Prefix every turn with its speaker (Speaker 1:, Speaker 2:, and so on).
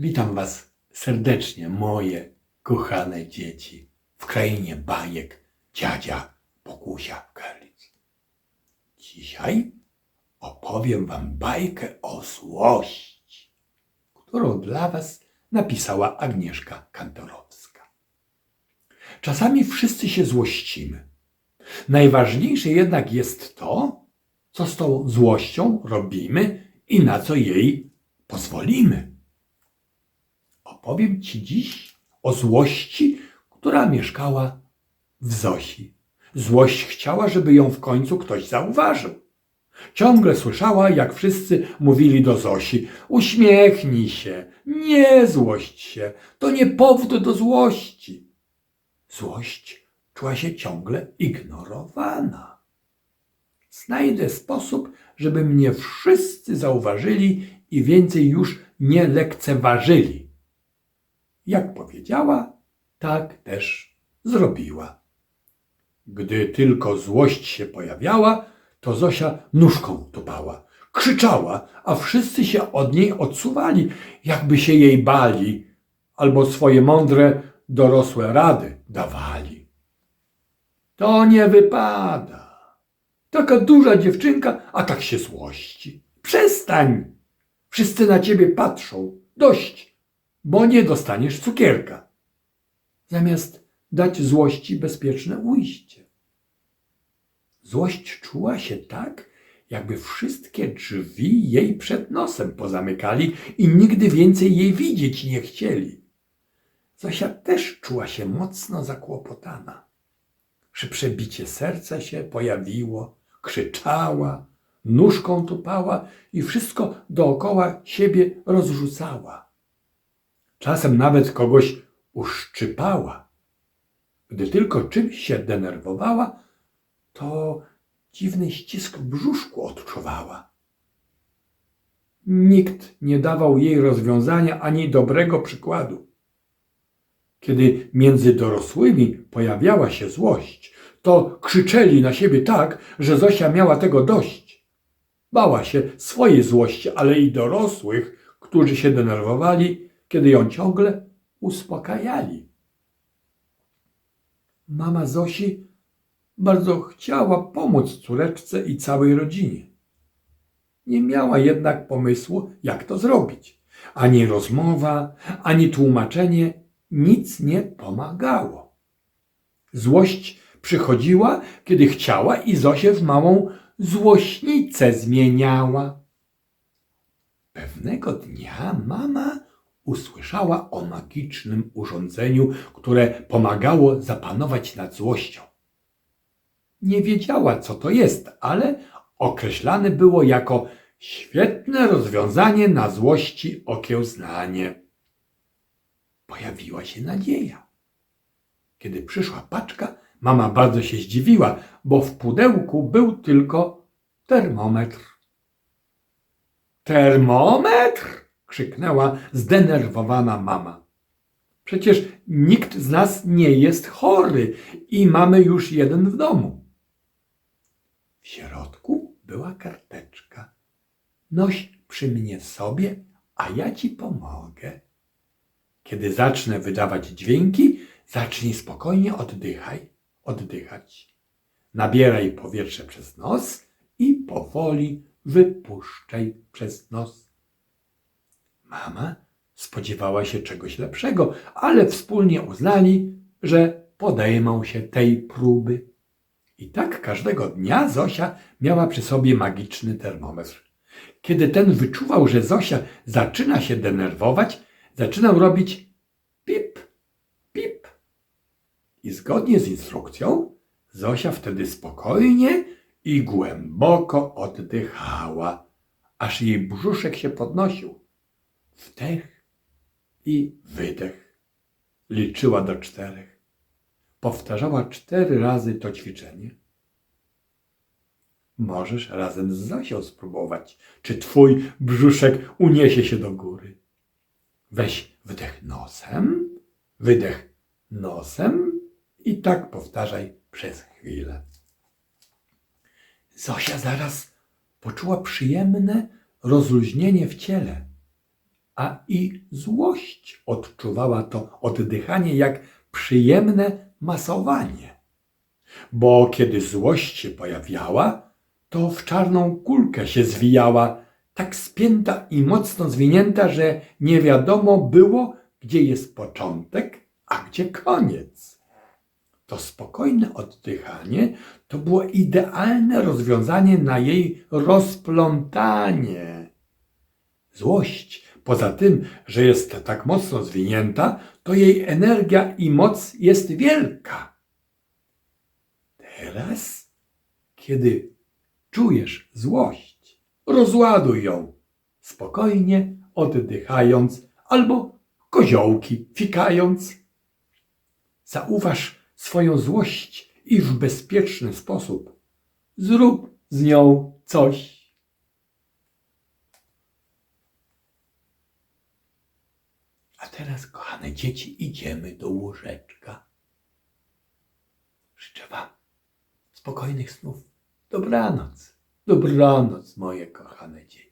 Speaker 1: Witam Was serdecznie, moje kochane dzieci, w krainie bajek dziadzia Pokusia Kerlic. Dzisiaj opowiem Wam bajkę o złości, którą dla Was napisała Agnieszka Kantorowska. Czasami wszyscy się złościmy. Najważniejsze jednak jest to, co z tą złością robimy i na co jej pozwolimy. Opowiem Ci dziś o złości, która mieszkała w Zosi. Złość chciała, żeby ją w końcu ktoś zauważył. Ciągle słyszała, jak wszyscy mówili do Zosi: Uśmiechnij się, nie złość się, to nie powód do złości. Złość czuła się ciągle ignorowana. Znajdę sposób, żeby mnie wszyscy zauważyli i więcej już nie lekceważyli. Jak powiedziała, tak też zrobiła. Gdy tylko złość się pojawiała, to Zosia nóżką tupała, krzyczała, a wszyscy się od niej odsuwali, jakby się jej bali, albo swoje mądre, dorosłe rady dawali. To nie wypada. Taka duża dziewczynka, a tak się złości. Przestań! Wszyscy na ciebie patrzą. Dość, bo nie dostaniesz cukierka. Zamiast dać złości bezpieczne ujście. Złość czuła się tak, jakby wszystkie drzwi jej przed nosem pozamykali i nigdy więcej jej widzieć nie chcieli. Zosia też czuła się mocno zakłopotana. Szybsze bicie serca się pojawiło, krzyczała, nóżką tupała i wszystko dookoła siebie rozrzucała. Czasem nawet kogoś uszczypała. Gdy tylko czymś się denerwowała, to dziwny ścisk w brzuszku odczuwała. Nikt nie dawał jej rozwiązania ani dobrego przykładu. Kiedy między dorosłymi pojawiała się złość, to krzyczeli na siebie tak, że Zosia miała tego dość. Bała się swojej złości, ale i dorosłych, którzy się denerwowali, kiedy ją ciągle uspokajali. Mama Zosi bardzo chciała pomóc córeczce i całej rodzinie. Nie miała jednak pomysłu, jak to zrobić. Ani rozmowa, ani tłumaczenie nic nie pomagało. Złość przychodziła, kiedy chciała i Zosię w małą złośnicę zmieniała. Pewnego dnia mama usłyszała o magicznym urządzeniu, które pomagało zapanować nad złością. Nie wiedziała, co to jest, ale określane było jako świetne rozwiązanie na złości okiełznanie. Pojawiła się nadzieja. Kiedy przyszła paczka, mama bardzo się zdziwiła, bo w pudełku był tylko termometr. Termometr? Krzyknęła zdenerwowana mama. Przecież nikt z nas nie jest chory i mamy już jeden w domu. W środku była karteczka. Noś przy mnie sobie, a ja ci pomogę. Kiedy zacznę wydawać dźwięki, zacznij spokojnie oddychaj, oddychać. Nabieraj powietrze przez nos i powoli wypuszczaj przez nos. Mama spodziewała się czegoś lepszego, ale wspólnie uznali, że podejmą się tej próby. I tak każdego dnia Zosia miała przy sobie magiczny termometr. Kiedy ten wyczuwał, że Zosia zaczyna się denerwować, zaczynał robić pip, pip. I zgodnie z instrukcją, Zosia wtedy spokojnie i głęboko oddychała, aż jej brzuszek się podnosił. Wdech i wydech. Liczyła do czterech. Powtarzała cztery razy to ćwiczenie. Możesz razem z Zosią spróbować, czy twój brzuszek uniesie się do góry. Weź wdech nosem, wydech nosem i tak powtarzaj przez chwilę. Zosia zaraz poczuła przyjemne rozluźnienie w ciele, a i złość odczuwała to oddychanie jak przyjemne masowanie. Bo kiedy złość się pojawiała, to w czarną kulkę się zwijała, tak spięta i mocno zwinięta, że nie wiadomo było, gdzie jest początek, a gdzie koniec. To spokojne oddychanie to było idealne rozwiązanie na jej rozplątanie. Złość, poza tym, że jest tak mocno zwinięta, to jej energia i moc jest wielka. Teraz, kiedy czujesz złość, rozładuj ją, spokojnie oddychając albo koziołki fikając. Zauważ swoją złość i w bezpieczny sposób zrób z nią coś. A teraz, kochane dzieci, idziemy do łóżeczka. Życzę Wam spokojnych snów. Dobranoc. Dobranoc, moje kochane dzieci.